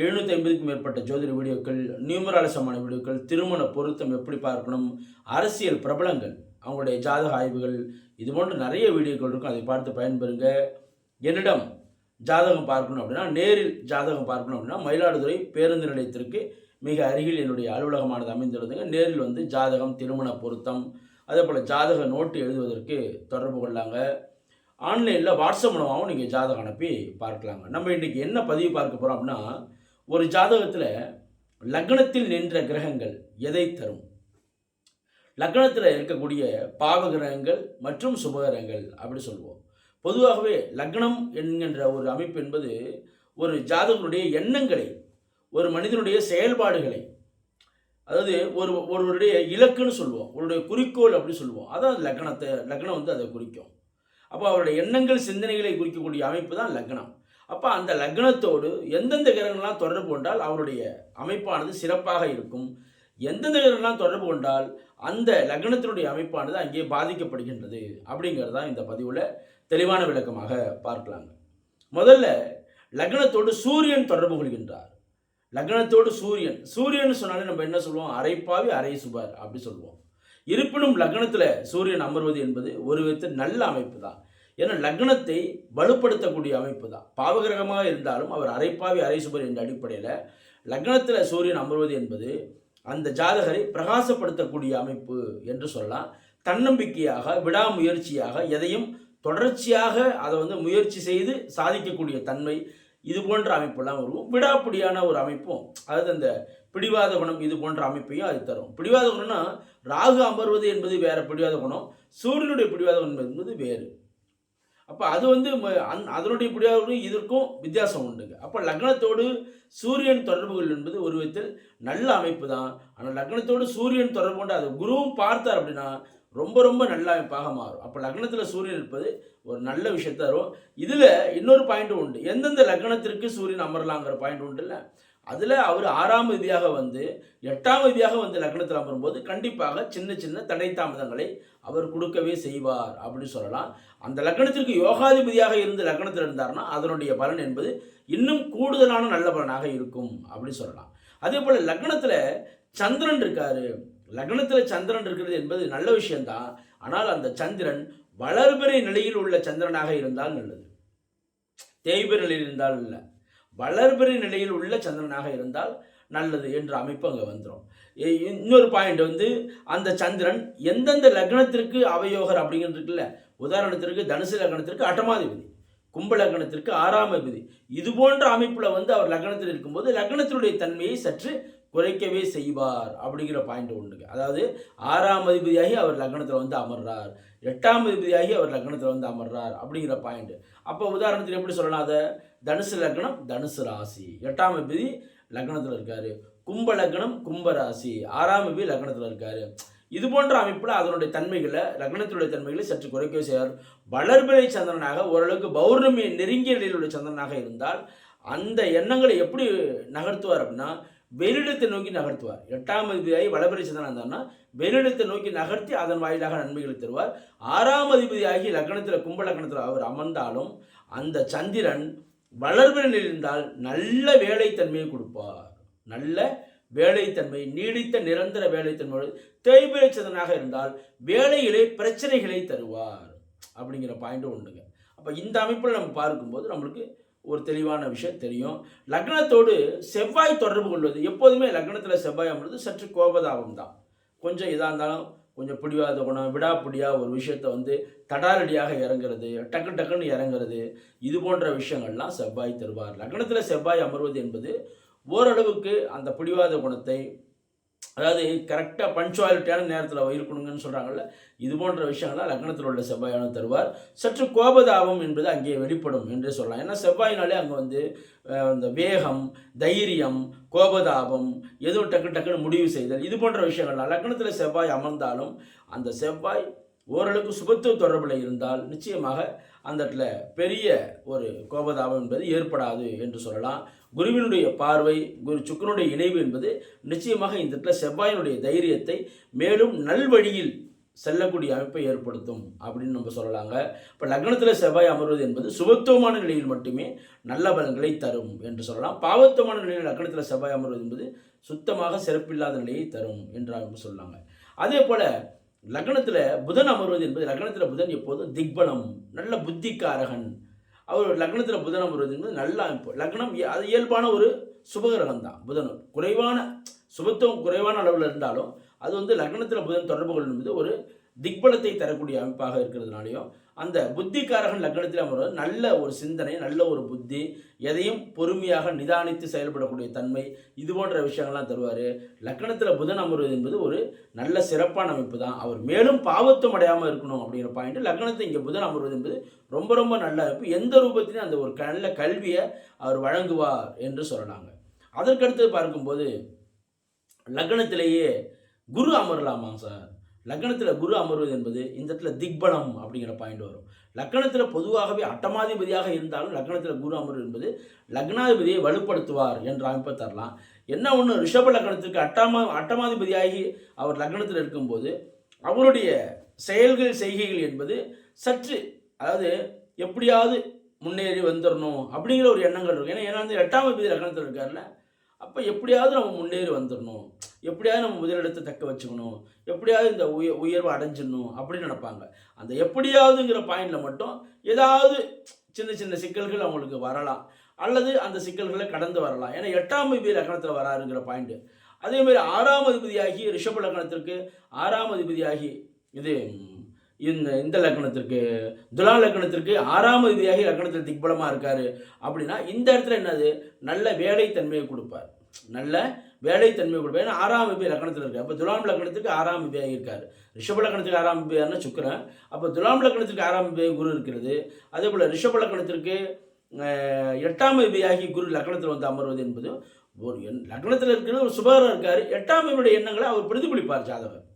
எழுநூற்றி ஐம்பதுக்கும் மேற்பட்ட ஜோதிட வீடியோக்கள் நியூமராலசமான வீடியோக்கள் திருமண பொருத்தம் எப்படி பார்க்கணும் அரசியல் பிரபலங்கள் அவங்களுடைய ஜாதக ஆய்வுகள் இது போன்ற நிறைய வீடியோக்கள் இருக்கும். அதை பார்த்து பயன்பெறுங்க. என்னிடம் ஜாதகம் பார்க்கணும் அப்படின்னா நேரில் ஜாதகம் பார்க்கணும் அப்படின்னா மயிலாடுதுறை பேருந்து நிலையத்திற்கு மிக அருகில் என்னுடைய அலுவலகமானது அமைந்துள்ளதுங்க. நேரில் வந்து ஜாதகம் திருமண பொருத்தம் அதே போல் ஜாதக நோட்டு எழுதுவதற்கு தொடர்பு கொள்ளாங்க. ஆன்லைனில் வாட்ஸ்அப் மூலமாகவும் நீங்கள் ஜாதகம் அனுப்பி பார்க்கலாங்க. நம்ம இன்றைக்கி என்ன பதிவு பார்க்க போகிறோம் அப்படின்னா ஒரு ஜாதகத்தில் லக்னத்தில் நின்ற கிரகங்கள் எதை தரும்? லக்னத்தில் இருக்கக்கூடிய பாவ கிரகங்கள் மற்றும் சுபகிரகங்கள் அப்படி சொல்லுவோம். பொதுவாகவே லக்னம் என்கின்ற ஒரு அமைப்பு என்பது ஒரு ஜாதகனுடைய எண்ணங்களை ஒரு மனிதனுடைய செயல்பாடுகளை அதாவது ஒரு ஒருவருடைய இலக்குன்னு சொல்லுவோம். அவருடைய குறிக்கோள் அப்படி சொல்லுவோம். அதான் லக்னத்தை லக்னம் வந்து அதை குறிக்கும். அப்போ அவருடைய எண்ணங்கள் சிந்தனைகளை குறிக்கக்கூடிய அமைப்பு தான் லக்னம். அப்போ அந்த லக்னத்தோடு எந்தெந்த கிரகங்கள்லாம் தொடர்பு கொண்டால் அவருடைய அமைப்பானது சிறப்பாக இருக்கும்? எந்தெந்த கிரகங்கள்லாம் தொடர்பு கொண்டால் அந்த லக்னத்தினுடைய அமைப்பானது அங்கே பாதிக்கப்படுகின்றது? அப்படிங்கிறது தான் இந்த பதிவில் தெளிவான விளக்கமாக பார்க்கலாங்க. முதல்ல லக்னத்தோடு சூரியன் தொடர்பு கொள்கின்றார். லக்னத்தோடு சூரியன். சூரியன் சொன்னாலே நம்ம என்ன சொல்லுவோம்? அரைப்பாவி அரை சுபர் அப்படி சொல்லுவோம். இருப்பினும் லக்னத்தில் சூரியன் அமர்வது என்பது ஒரு விதத்தில் நல்ல அமைப்பு தான். ஏன்னா லக்னத்தை வலுப்படுத்தக்கூடிய அமைப்பு தான். பாவகிரகமாக இருந்தாலும் அவர் அரைப்பாவி அரைசுபர் என்ற அடிப்படையில் லக்னத்தில் சூரியன் அமர்வது என்பது அந்த ஜாதகரை பிரகாசப்படுத்தக்கூடிய அமைப்பு என்று சொல்லலாம். தன்னம்பிக்கையாக விடாமுயற்சியாக எதையும் தொடர்ச்சியாக அதை வந்து முயற்சி செய்து சாதிக்கக்கூடிய தன்மை இது போன்ற அமைப்பெல்லாம் வரும். விடாப்பிடியான ஒரு அமைப்பும் அதாவது அந்த பிடிவாத குணம் இது போன்ற அமைப்பையும் அது தரும். பிடிவாத குணம்னா ராகு அமர்வது என்பது வேறு பிடிவாத குணம் சூரியனுடைய பிடிவாத குணம் என்பது வேறு. அப்போ அது வந்து ம- அந் அதனுடைய பிடிவாத இதற்கும் வித்தியாசம் உண்டுங்க. அப்போ லக்னத்தோடு சூரியன் தொடர்புகள் என்பது ஒரு விதத்தில் நல்ல அமைப்பு தான். ஆனால் லக்னத்தோடு சூரியன் தொடர்பு கொண்டு அது குருவும் பார்த்தார் அப்படின்னா ரொம்ப ரொம்ப நல்ல அமைப்பாக மாறும். அப்போ லக்னத்தில் சூரியன் இருப்பது ஒரு நல்ல விஷயத்த தரும். இதில் இன்னொரு பாயிண்ட் உண்டு. எந்தெந்த லக்னத்திற்கு சூரியன் அமரலாங்கிற பாயிண்ட் உண்டு இல்லை? அதில் அவர் ஆறாம் விதியாக வந்து எட்டாம் விதியாக வந்து லக்னத்தில் அமரும்போது கண்டிப்பாக சின்ன சின்ன தடை தாமதங்களை அவர் கொடுக்கவே செய்வார் அப்படின்னு சொல்லலாம். அந்த லக்னத்திற்கு யோகாதிபதியாக இருந்து லக்னத்தில் இருந்தார்னா அதனுடைய பலன் என்பது இன்னும் கூடுதலான நல்ல பலனாக இருக்கும் அப்படின்னு சொல்லலாம். அதே போல் லக்னத்தில் சந்திரன் இருக்காரு. லக்னத்தில் சந்திரன் இருக்கிறது என்பது நல்ல விஷயம்தான். ஆனால் அந்த சந்திரன் வளர்பிறை நிலையில் உள்ள சந்திரனாக இருந்தால் நல்லது. தேய்பிற நிலையில் இருந்தால் இல்லை. வளர்பிறை நிலையில் உள்ள சந்திரனாக இருந்தால் நல்லது என்ற அமைப்பு அங்கே வந்துடும் இன்னொரு பாயிண்ட் வந்து அந்த சந்திரன் எந்தெந்த லக்னத்திற்கு அவயோகர் அப்படிங்கிறது இருக்குல்ல உதாரணத்திற்கு தனுசு லக்னத்திற்கு அட்டமாதிபதி கும்ப லக்னத்திற்கு ஆறாம் அதிபதி இது போன்ற அமைப்பில் வந்து அவர் லக்னத்தில் இருக்கும்போது லக்னத்தினுடைய தன்மையை சற்று குறைக்கவே செய்வார் அப்படிங்கிற பாயிண்ட் ஒன்றுங்க அதாவது ஆறாம் அதிபதியாகி அவர் லக்னத்தில் வந்து அமர்றார். எட்டாம் அதிபதியாகி அவர் லக்னத்தில் வந்து அமர்றார் அப்படிங்கிற பாயிண்ட் அப்போ உதாரணத்துக்கு எப்படி சொல்லலாம் அதை? தனுசு லக்னம் தனுசு ராசி. எட்டாம் அதிபதி லக்னத்தில் இருக்காரு. கும்ப லக்னம் கும்ப ராசி. ஆறாம் அதிபதி லக்னத்தில் இருக்காரு. இது போன்ற அமைப்பில் அதனுடைய தன்மைகளை லக்னத்தினுடைய தன்மைகளை சற்று குறைக்கவே செய்வார் வளர்பிறை சந்திரனாக ஓரளவுக்கு பௌர்ணமி நெருங்கிய நிலையில் உள்ள சந்திரனாக இருந்தால் அந்த எண்ணங்களை எப்படி நகர்த்துவார் அப்படின்னா வெளியிடத்தை நோக்கி நகர்த்துவார். எட்டாம் அதிபதியாகி வளர்பிறை சந்திரன் இருந்தார்னா வெளியிடத்தை நோக்கி நகர்த்தி அதன் வாயிலாக நன்மைகளை தருவார். ஆறாம் அதிபதியாகி லக்னத்தில் கும்ப லக்னத்தில் அவர் அமர்ந்தாலும் அந்த சந்திரன் வளர்பிறையில் இருந்தால் நல்ல வேலைத்தன்மையை கொடுப்பார். நல்ல வேலைத்தன்மை நீடித்த நிரந்தர வேலைத்தன்மை தேய்பிரை இருந்தால் வேலையிலே பிரச்சனைகளை தருவார். அப்படிங்கிற பாயிண்ட்டும் உண்டுங்க. அப்போ இந்த அமைப்பில் நம்ம பார்க்கும்போது நம்மளுக்கு ஒரு தெளிவான விஷயம் தெரியும். லக்னத்தோடு செவ்வாய் தொடர்பு கொள்வது எப்போதுமே லக்னத்தில் செவ்வாய் அமர்வது சற்று கோபதாபம் தான். கொஞ்சம் இதாக இருந்தாலும் கொஞ்சம் பிடிவாத குணம் விடாப்பிடியாக ஒரு விஷயத்தை வந்து தடாரடியாக இறங்குறது டக்கு டக்குன்னு இறங்குறது இது போன்ற விஷயங்கள்லாம் செவ்வாய் தருவார். லக்னத்தில் செவ்வாய் அமர்வது என்பது ஓரளவுக்கு அந்த பிடிவாத குணத்தை அதாவது கரெக்டாக பஞ்சுவாலிட்டியான நேரத்தில் இருக்கணுங்கன்னு சொல்கிறாங்கல்ல இது போன்ற விஷயங்கள்லாம் லக்னத்தில் உள்ள செவ்வாயான தருவார். சற்று கோபதாபம் என்பது அங்கே வெளிப்படும் என்றே சொல்லலாம். ஏன்னா செவ்வாயினாலே அங்கே வந்து அந்த இந்த வேகம் தைரியம் கோபதாபம் எதுவும் டக்கு டக்குன்னு முடிவு செய்தல் இது போன்ற விஷயங்கள்லாம் லக்னத்தில் செவ்வாய் அமர்ந்தாலும் அந்த செவ்வாய் ஓரளவுக்கு சுபத்துவ தொடர்பில் இருந்தால் நிச்சயமாக அந்த இடத்துல பெரிய ஒரு கோபதாபம் என்பது ஏற்படாது என்று சொல்லலாம். குருவினுடைய பார்வை குரு சுக்கரனுடைய இணைவு என்பது நிச்சயமாக இந்த இடத்துல செவ்வாயினுடைய தைரியத்தை மேலும் நல்வழியில் செல்லக்கூடிய அமைப்பை ஏற்படுத்தும் அப்படின்னு நம்ம சொல்லலாங்க. இப்போ லக்னத்தில் செவ்வாய் அமர்வது என்பது சுபத்துவமான நிலையில் மட்டுமே நல்ல பலன்களை தரும் என்று சொல்லலாம். பாவத்துவமான நிலையில் லக்னத்தில் செவ்வாய் அமர்வது என்பது சுத்தமாக சிறப்பில்லாத நிலையை தரும் என்று அவங்க சொல்லலாங்க அதே போல் லக்னத்தில் புதன் அமர்வது என்பது லக்னத்தில் புதன் எப்போதும் திக்பலம் நல்ல புத்திக்காரகன் அவர் லக்னத்தில் புதன் அமர்வது நல்ல அமைப்பு. லக்னம் இய- அது இயல்பான ஒரு சுபகிரகம் தான் புதனம் குறைவான சுபத்துவம் குறைவான அளவில் இருந்தாலும் அது வந்து லக்னத்தில் புதன் தொடர்பு கொள்ளும் என்பது ஒரு திக்பலத்தை தரக்கூடிய அமைப்பாக இருக்கிறதுனாலையும் அந்த புத்திக்காரகன் லக்னத்தில் அமர்வது நல்ல ஒரு சிந்தனை நல்ல ஒரு புத்தி எதையும் பொறுமையாக நிதானித்து செயல்படக்கூடிய தன்மை இது போன்ற விஷயங்கள்லாம் தருவார். லக்னத்தில் புதன் அமர்வது என்பது ஒரு நல்ல சிறப்பான அமைப்பு தான். அவர் மேலும் பாவத்தும் அடையாமல் இருக்கணும் அப்படிங்கிற பாயிண்ட் லக்னத்தை இங்கே புதன் அமர்வது என்பது ரொம்ப ரொம்ப நல்ல அமைப்பு. எந்த ரூபத்திலையும் அந்த ஒரு நல்ல கல்வியை அவர் வழங்குவார் என்று சொல்லலாங்க. அதற்கடுத்து பார்க்கும்போது லக்னத்திலேயே குரு அமரலாமா சார். லக்னத்தில் குரு அமர்வது என்பது இந்த இடத்துல திக்பலம் அப்படிங்கிற பாயிண்ட் வரும். லக்னத்தில் பொதுவாகவே அட்டமாதிபதியாக இருந்தாலும் லக்னத்தில் குரு அமர்வு என்பது லக்னாதிபதியை வலுப்படுத்துவார் என்ற அமைப்பை தரலாம். என்ன ஒன்று ரிஷப லக்னத்திற்கு அட்டமா அட்டமாதிபதியாகி அவர் லக்னத்தில் இருக்கும்போது அவருடைய செயல்கள் செய்கைகள் என்பது சற்று அதாவது எப்படியாவது முன்னேறி வந்துடணும் அப்படிங்கிற ஒரு எண்ணங்கள் இருக்கும். ஏன்னா ஏன்னா வந்து எட்டாம் அதிபதி லக்னத்தில் இருக்கார்ல அப்போ எப்படியாவது நம்ம முன்னேறி வந்துடணும் எப்படியாவது நம்ம முதலிடத்தை தக்க வச்சுக்கணும். எப்படியாவது இந்த உய உயர்வை அடைஞ்சிடணும் அப்படின்னு நினைப்பாங்க. அந்த எப்படியாவதுங்கிற பாயிண்டில் மட்டும் ஏதாவது சின்ன சின்ன சிக்கல்கள் அவங்களுக்கு வரலாம். அல்லது அந்த சிக்கல்களை கடந்து வரலாம். ஏன்னா எட்டாம் அதிபதி லக்கணத்தில் வராருங்கிற பாயிண்ட்டு அதேமாதிரி ஆறாம் அதிபதியாகி ரிஷப லக்கணத்திற்கு ஆறாம் அதிபதியாகி இது இந்த இந்த லக்னத்திற்கு துலா லக்னத்திற்கு ஆறாம் அதிபதியாகி லக்னத்தில் திக்பலமாக இருக்கார். அப்படின்னா இந்த இடத்துல என்னது? நல்ல வேலைத்தன்மையை கொடுப்பார். நல்ல வேலைத்தன்மையை கொடுப்பார். ஏன்னா ஆறாம் விபி லக்னத்தில் இருக்கார். அப்போ துலாம் லக்னத்துக்கு ஆறாம் விபியாக இருக்கார். ரிஷப லக்னத்துக்கு ஆறாம் அதிபதியான சுக்கரன். அப்போ துலாம் லக்கணத்துக்கு ஆறாம் அதிபதி குரு இருக்கிறது. அதே போல் ரிஷப லக்னத்திற்கு எட்டாம் விபியாகி குரு லக்னத்தில் வந்து அமர்வது என்பது ஒரு எண் லக்னத்தில் இருக்கிறது ஒரு சுபகரம் இருக்கார். எட்டாம் விபியுடைய எண்ணங்களை அவர் பிரதிபலிப்பார் ஜாதகர்.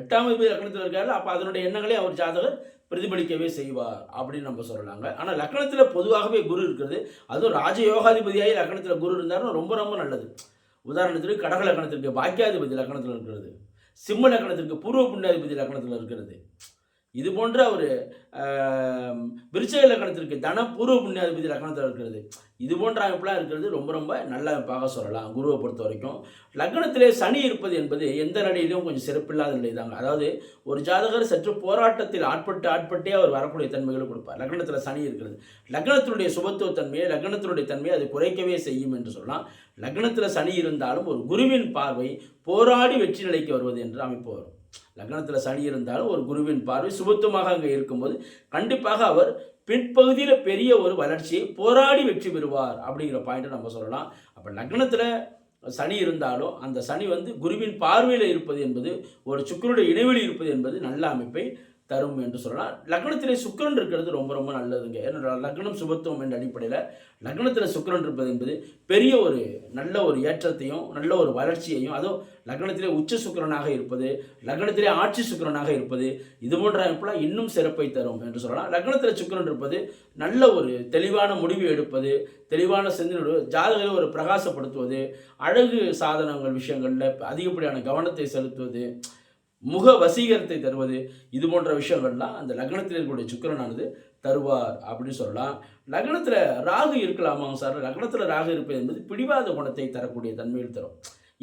எட்டாம் அதிபதி லக்னத்தில் இருக்காரு அப்போ அதனுடைய எண்ணங்களை அவர் ஜாதகர் பிரதிபலிக்கவே செய்வார் அப்படின்னு நம்ம சொல்லலாங்க. ஆனால் லக்னத்தில் பொதுவாகவே குரு இருக்கிறது. அதுவும் ராஜயோகாதிபதியாகி லக்னத்தில் குரு இருந்தாருன்னா ரொம்ப ரொம்ப நல்லது. உதாரணத்திற்கு கடக லக்னத்திற்கு பாக்கியாதிபதி லக்னத்தில் இருக்கிறது. சிம்ம லக்னத்திற்கு பூர்வ புண்ணியாதிபதி லக்னத்தில் இருக்கிறது. இது போன்ற ஒரு விருச்சக விருச்சிக தன பூர்வ புண்ணியாதிபதி லக்னத்தில் இருக்கிறது. இது போன்ற அமைப்பெலாம் இருக்கிறது ரொம்ப ரொம்ப நல்ல அமைப்பாக சொல்லலாம் குருவை பொறுத்த வரைக்கும். லக்னத்திலே சனி இருப்பது என்பது எந்த நிலையிலும் கொஞ்சம் சிறப்பில்லாத நிலை தாங்க. அதாவது ஒரு ஜாதகர் சற்று போராட்டத்தில் ஆட்பட்டு ஆட்பட்டே அவர் வரக்கூடிய தன்மைகளை கொடுப்பார். லக்னத்தில் சனி இருக்கிறது. லக்னத்தினுடைய சுபத்துவ தன்மையை லக்னத்தினுடைய தன்மையை அது குறைக்கவே செய்யும் என்று சொல்லலாம். லக்னத்தில் சனி இருந்தாலும் ஒரு குருவின் பார்வை போராடி வெற்றி நிலைக்கு வருவது என்று அமைப்பு வரும். லக்னத்தில் சனி இருந்தாலும் ஒரு குருவின் பார்வை சுபத்துவமாக அங்கே இருக்கும்போது கண்டிப்பாக அவர் பின்பகுதியில் பெரிய ஒரு வளர்ச்சியை போராடி வெற்றி பெறுவார் அப்படிங்கிற பாயிண்ட்டை நம்ம சொல்லலாம். அப்போ லக்னத்தில் சனி இருந்தாலும் அந்த சனி வந்து குருவின் பார்வையில் இருப்பது என்பது ஒரு சுக்கருடைய இடைவெளி இருப்பது என்பது நல்ல அமைப்பை தரும் என்று சொல்லலாம். லக்னத்திலே சுக்கிரன் இருக்கிறது ரொம்ப ரொம்ப நல்லதுங்க. ஏன்னா லக்னம் சுபத்துவம் என்ற அடிப்படையில் லக்னத்தில் சுக்கிரன் இருப்பது என்பது பெரிய ஒரு நல்ல ஒரு ஏற்றத்தையும் நல்ல ஒரு வளர்ச்சியையும் அதுவும் லக்னத்திலே உச்ச சுக்கிரனாக இருப்பது லக்னத்திலே ஆட்சி சுக்கிரனாக இருப்பது இது போன்ற அமைப்புலாம் இன்னும் சிறப்பை தரும் என்று சொல்லலாம். லக்னத்தில் சுக்கிரன் இருப்பது நல்ல ஒரு தெளிவான முடிவு எடுப்பது தெளிவான சிந்தனை ஜாதகத்தை ஒரு பிரகாசப்படுத்துவது அழகு சாதனங்கள் விஷயங்களில் அதிகப்படியான கவனத்தை செலுத்துவது முக வசீகரத்தை தருவது இது போன்ற விஷயங்கள்லாம் அந்த லக்னத்தில் இருக்கக்கூடிய சுக்கரனானது தருவார் அப்படின்னு சொல்லலாம். லக்னத்தில் ராகு இருக்கலாமாங்க சார்? லக்னத்தில் ராகு இருப்பது என்பது பிடிவாத குணத்தை தரக்கூடிய தன்மையில் தரும்.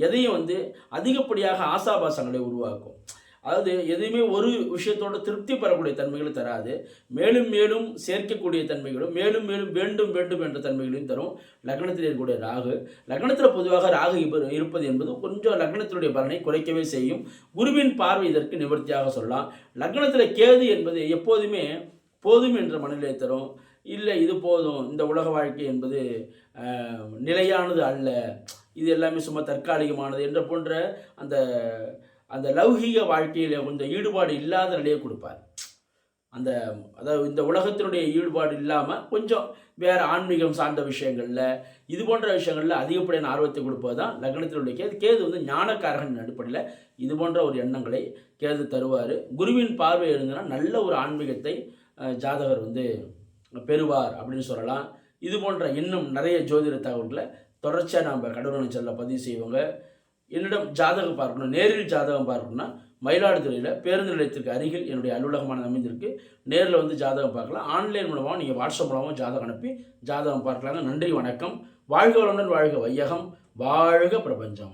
எதையும் வந்து அதிகப்படியாக ஆசாபாசங்களை உருவாக்கும். அதாவது எதையுமே ஒரு விஷயத்தோட திருப்தி பெறக்கூடிய தன்மைகளை தராது. மேலும் மேலும் சேர்க்கக்கூடிய தன்மைகளும் மேலும் மேலும் வேண்டும் வேண்டும் என்ற தன்மைகளையும் தரும். லக்னத்தில் இருக்கக்கூடிய ராகு. லக்னத்தில் பொதுவாக ராகு இருப்பது என்பது கொஞ்சம் லக்னத்தினுடைய பலனை குறைக்கவே செய்யும். குருவின் பார்வை இதற்கு நிவர்த்தியாக சொல்லலாம். லக்னத்தில் கேது என்பது எப்போதுமே போதும் என்ற மனநிலை தரும். இல்லை இது போதும் இந்த உலக வாழ்க்கை என்பது நிலையானது அல்ல. இது எல்லாமே சும்மா தற்காலிகமானது என்ற போன்ற அந்த அந்த லௌகீக வாழ்க்கையில் கொஞ்சம் ஈடுபாடு இல்லாத நிலையை கொடுப்பார். அந்த அதாவது இந்த உலகத்தினுடைய ஈடுபாடு இல்லாமல் கொஞ்சம் வேறு ஆன்மீகம் சார்ந்த விஷயங்களில் இது போன்ற விஷயங்களில் அதிகப்படியான ஆர்வத்தை கொடுப்பது தான் லக்னத்தினுடைய கேது. கேது வந்து ஞானக்காரகன் அடிப்படையில் இது போன்ற ஒரு எண்ணங்களை கேது தருவார். குருவின் பார்வை இருந்ததுன்னா நல்ல ஒரு ஆன்மீகத்தை ஜாதகர் வந்து பெறுவார் அப்படின்னு சொல்லலாம். இது போன்ற இன்னும் நிறைய ஜோதிட தகவல்களை தொடர்ச்சியாக நம்ம கடவுள் செல்ல பதிவு செய்வோங்க. என்னிடம் ஜாதகம் பார்க்கணும் நேரில் ஜாதகம் பார்க்கணும்னா மயிலாடுதுறையில் பேருந்து நிலையத்திற்கு அருகில் என்னுடைய அலுவலகமான அமைந்திருக்கு. நேரில் வந்து ஜாதகம் பார்க்கலாம். ஆன்லைன் மூலமாக நீங்கள் வாட்ஸ்அப் மூலமாக ஜாதகம் அனுப்பி ஜாதகம் பார்க்கலாங்க. நன்றி வணக்கம். வாழ்க வளமுடன் வாழ்க வையகம். வாழ்க பிரபஞ்சம்.